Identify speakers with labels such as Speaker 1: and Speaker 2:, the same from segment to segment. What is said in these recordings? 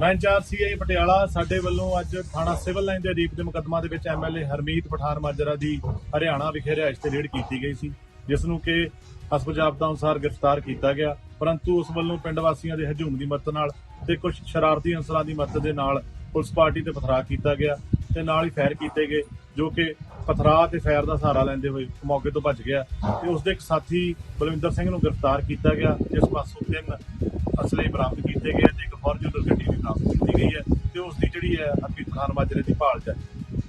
Speaker 1: ਮੈਂ incharge CI Patiala. ਸਾਡੇ ਵੱਲੋਂ ਅੱਜ ਥਾਣਾ ਸਿਵਲ ਲਾਈਨ ਦੇ ਅਧੀਨ ਦੇ ਮੁਕੱਦਮਾ ਦੇ ਵਿੱਚ ਐਮਐਲਏ ਹਰਮੀਤ ਪਠਾਨ ਮਾਜਰਾ ਦੀ ਹਰਿਆਣਾ ਵਿਖੇ ਰਿਹਾਇਸ਼ ਤੇ ਰੇਡ ਕੀਤੀ ਗਈ ਸੀ, ਜਿਸ ਨੂੰ ਕਿ ਹਸਪ ਜਾਬਤਾ ਅਨੁਸਾਰ ਗ੍ਰਿਫਤਾਰ ਕੀਤਾ ਗਿਆ। ਪਰੰਤੂ ਉਸ ਵੱਲੋਂ ਪਿੰਡ ਵਾਸੀਆਂ ਦੇ ਹਜੂਮ ਦੀ ਮਦਦ ਨਾਲ ਤੇ ਕੁਝ ਸ਼ਰਾਰਤੀ ਅਨਸਰਾਂ ਦੀ ਮਦਦ ਦੇ ਨਾਲ ਪੁਲਿਸ ਪਾਰਟੀ ਤੇ ਪਥਰਾ ਕੀਤਾ ਗਿਆ ਤੇ ਨਾਲ ਹੀ ਫਾਇਰ ਕੀਤੇ ਗਏ, ਜੋ ਕਿ ਪਥਰਾ ਤੇ ਫਾਇਰ ਦਾ ਸਹਾਰਾ ਲੈਂਦੇ ਹੋਏ ਮੌਕੇ ਤੋਂ ਭੱਜ ਗਿਆ। ਤੇ ਉਸ ਦੇ ਇੱਕ ਸਾਥੀ ਬਲਵਿੰਦਰ ਸਿੰਘ ਨੂੰ ਗ੍ਰਿਫਤਾਰ ਕੀਤਾ ਗਿਆ, ਜਿਸ ਪਾਸੋਂ ਤਿੰਨ ਅਸਲੇ ਬਰਾਮਦ ਕੀਤੇ ਗਏ ਤੇ ਇੱਕ ਫੋਰਚੂਨਰ ਗੱਡੀ ਵੀ ਬਰਾਮਦ ਕੀਤੀ ਗਈ ਹੈ ਤੇ ਉਸ ਦੀ ਜਿਹੜੀ ਹੈ ਹਰਪ੍ਰੀਤ ਖਾਨ ਮਾਜਰੇ ਦੀ ਭਾਲ ਚ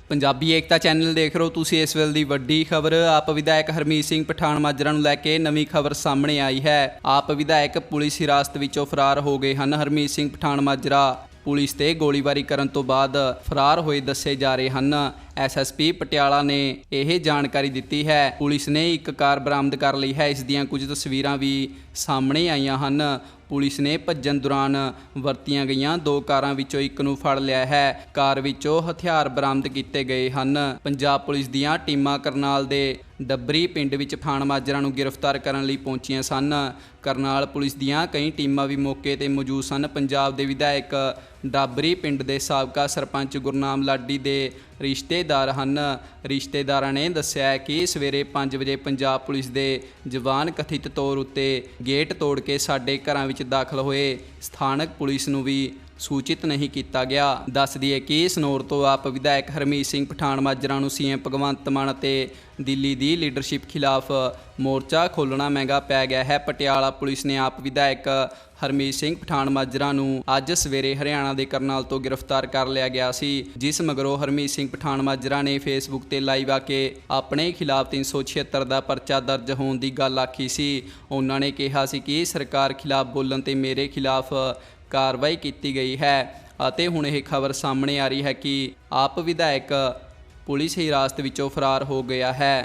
Speaker 2: ਪੰਜਾਬੀ ਏਕਤਾ ਚੈਨਲ ਦੇਖ ਰਹੇ ਹੋ ਤੁਸੀਂ ਇਸ ਵੇਲੇ ਦੀ ਵੱਡੀ ਖਬਰ। ਆਪ ਵਿਧਾਇਕ ਹਰਮੀਤ ਸਿੰਘ ਪਠਾਨ ਮਾਜਰਾ ਨੂੰ ਲੈ ਕੇ ਨਵੀਂ ਖਬਰ ਸਾਹਮਣੇ ਆਈ ਹੈ। ਆਪ ਵਿਧਾਇਕ ਪੁਲਿਸ ਹਿਰਾਸਤ ਵਿੱਚੋਂ ਫਰਾਰ ਹੋ ਗਏ ਹਨ ਹਰਮੀਤ ਸਿੰਘ ਪਠਾਨ ਮਾਜਰਾ। ਪੁਲਿਸ ਤੇ ਗੋਲੀਬਾਰੀ ਕਰਨ ਤੋਂ ਬਾਅਦ ਫਰਾਰ ਹੋਏ ਦੱਸੇ ਜਾ ਰਹੇ ਹਨ। ਐਸਐਸਪੀ ਪਟਿਆਲਾ ਨੇ ਇਹ ਜਾਣਕਾਰੀ ਦਿੱਤੀ ਹੈ। ਪੁਲਿਸ ਨੇ ਇੱਕ ਕਾਰ ਬਰਾਮਦ ਕਰ ਲਈ ਹੈ। ਇਸ ਦੀਆਂ ਕੁਝ ਤਸਵੀਰਾਂ ਵੀ ਸਾਹਮਣੇ ਆਈਆਂ ਹਨ। ਪੁਲਿਸ ਨੇ ਭੱਜਣ ਦੌਰਾਨ ਵਰਤੀਆਂ ਗਈਆਂ ਦੋ ਕਾਰਾਂ ਵਿੱਚੋਂ ਇੱਕ ਨੂੰ ਫੜ ਲਿਆ ਹੈ। ਕਾਰ ਵਿੱਚੋਂ ਹਥਿਆਰ ਬਰਾਮਦ ਕੀਤੇ ਗਏ ਹਨ। ਪੰਜਾਬ ਪੁਲਿਸ ਦੀਆਂ ਟੀਮਾਂ ਕਰਨਾਲ ਦੇ ਡੱਬਰੀ ਪਿੰਡ ਵਿੱਚ ਫਾਨ ਮਾਜਰਾ ਨੂੰ ਗ੍ਰਿਫਤਾਰ ਕਰਨ ਲਈ ਪਹੁੰਚੀਆਂ ਸਨ। ਕਰਨਾਲ ਪੁਲਿਸ ਦੀਆਂ ਕਈ ਟੀਮਾਂ ਵੀ ਮੌਕੇ ਤੇ ਮੌਜੂਦ ਸਨ। ਪੰਜਾਬ ਦੇ ਵਿਧਾਇਕ ਡਾਬਰੀ ਪਿੰਡ ਦੇ ਸਾਬਕਾ ਸਰਪੰਚ ਗੁਰਨਾਮ ਲਾਡੀ ਦੇ ਰਿਸ਼ਤੇਦਾਰ ਹਨ। ਰਿਸ਼ਤੇਦਾਰਾਂ ਨੇ ਦੱਸਿਆ ਕਿ ਸਵੇਰੇ 5 ਵਜੇ ਪੰਜਾਬ ਪੁਲਿਸ ਦੇ ਜਵਾਨ ਕਥਿਤ ਤੌਰ ਉੱਤੇ ਗੇਟ ਤੋੜ ਕੇ ਸਾਡੇ ਘਰਾਂ ਵਿੱਚ ਦਾਖਲ ਹੋਏ। ਸਥਾਨਕ ਪੁਲਿਸ ਨੂੰ ਵੀ ਸੂਚਿਤ ਨਹੀਂ ਕੀਤਾ ਗਿਆ। ਦੱਸ ਦਈਏ ਕਿ ਸਨੌਰ ਤੋਂ ਆਪ ਵਿਧਾਇਕ ਹਰਮੀਤ ਸਿੰਘ ਪਠਾਨ ਮਾਜਰਾ ਨੂੰ ਸੀਐਮ ਭਗਵੰਤ ਮਾਨ ਅਤੇ ਦਿੱਲੀ ਦੀ ਲੀਡਰਸ਼ਿਪ ਖਿਲਾਫ ਮੋਰਚਾ ਖੋਲ੍ਹਣਾ ਮਹਿੰਗਾ ਪੈ ਗਿਆ ਹੈ। ਪਟਿਆਲਾ ਪੁਲਿਸ ਨੇ ਆਪ ਵਿਧਾਇਕ ਹਰਮੀਤ ਸਿੰਘ ਪਠਾਨ ਮਾਜਰਾ ਨੂੰ ਅੱਜ ਸਵੇਰੇ ਹਰਿਆਣਾ ਦੇ ਕਰਨਾਲ ਤੋਂ ਗ੍ਰਿਫਤਾਰ ਕਰ ਲਿਆ ਗਿਆ ਸੀ, ਜਿਸ ਮਗਰੋਂ ਹਰਮੀਤ ਸਿੰਘ ਪਠਾਨ ਮਾਜਰਾ ਨੇ ਫੇਸਬੁੱਕ ਤੇ ਲਾਈਵ ਆ ਕੇ ਆਪਣੇ ਖਿਲਾਫ 376 ਦਾ ਪਰਚਾ ਦਰਜ ਹੋਣ ਦੀ ਗੱਲ ਆਖੀ ਸੀ। ਉਹਨਾਂ ਨੇ ਕਿਹਾ ਸੀ ਕਿ ਸਰਕਾਰ ਖਿਲਾਫ ਬੋਲਣ ਤੇ ਮੇਰੇ ਖਿਲਾਫ ਕਾਰਵਾਈ ਕੀਤੀ ਗਈ ਹੈ ਅਤੇ ਹੁਣ ਇਹ ਖਬਰ ਸਾਹਮਣੇ ਆ ਰਹੀ ਹੈ ਕਿ ਆਪ ਵਿਧਾਇਕ ਪੁਲਿਸ ਹਿਰਾਸਤ ਵਿੱਚੋਂ ਫਰਾਰ ਹੋ ਗਿਆ ਹੈ।